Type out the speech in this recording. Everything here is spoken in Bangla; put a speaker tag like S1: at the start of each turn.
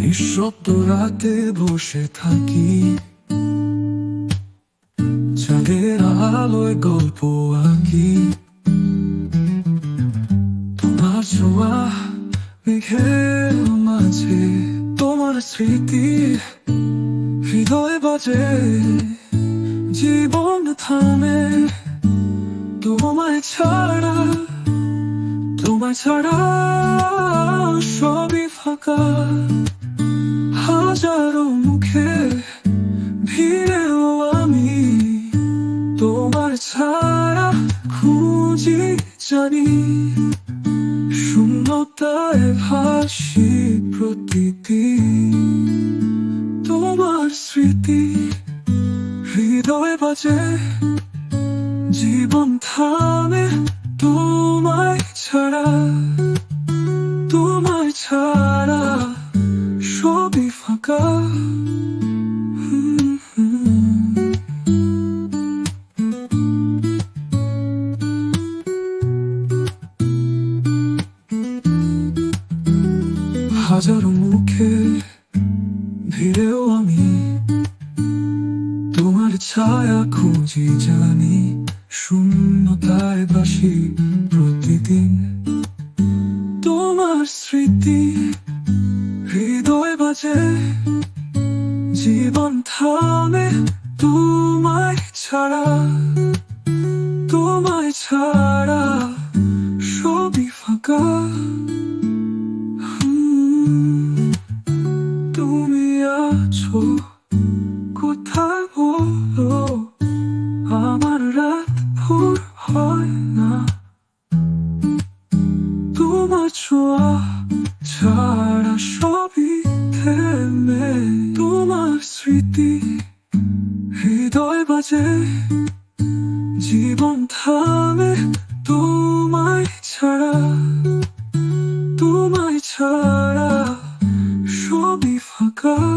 S1: নিঃশব্দ রাতে বসে থাকি। চাঁদের আলোয় গল্প আঁকি। তোমার ছোঁয়া মেঘের মাঝে, তোমার স্মৃতি হৃদয় বাজে। জীবন থামে, তোমায় ছাড়া তোমায় ছাড়া সবই ফাঁকা। ভিড়েও আমি তোমার ছাড়া খুঁজি জানি। শূন্যতায় ভাসি প্রতিদিন তোমার স্মৃতি। হৃদয় বাজে, জীবন থামে তোমায় ছাড়া। তোমায় ছাড়া সবই ফাঁকা। হাজারো মুখে ভিড়েও আমি তোমার ছায়া খুঁজি জানি, শূন্যতায় বাসি প্রতিদিন। তোমার স্মৃতি হৃদয় বাজে, জীবন থামে তোমায় ছাড়া। তোমায় ছাড়া সবই ফাঁকা। আছো? কোথায় বলো আমার রাত ভোর হয় না। তোমার ছোঁয়া ছাড়া সবই থেমে তোমার স্মৃতি হৃদয় বাজে। জীবন থামে তোমায় ছাড়া। তোমায় ছাড়া সবই ফাঁকা।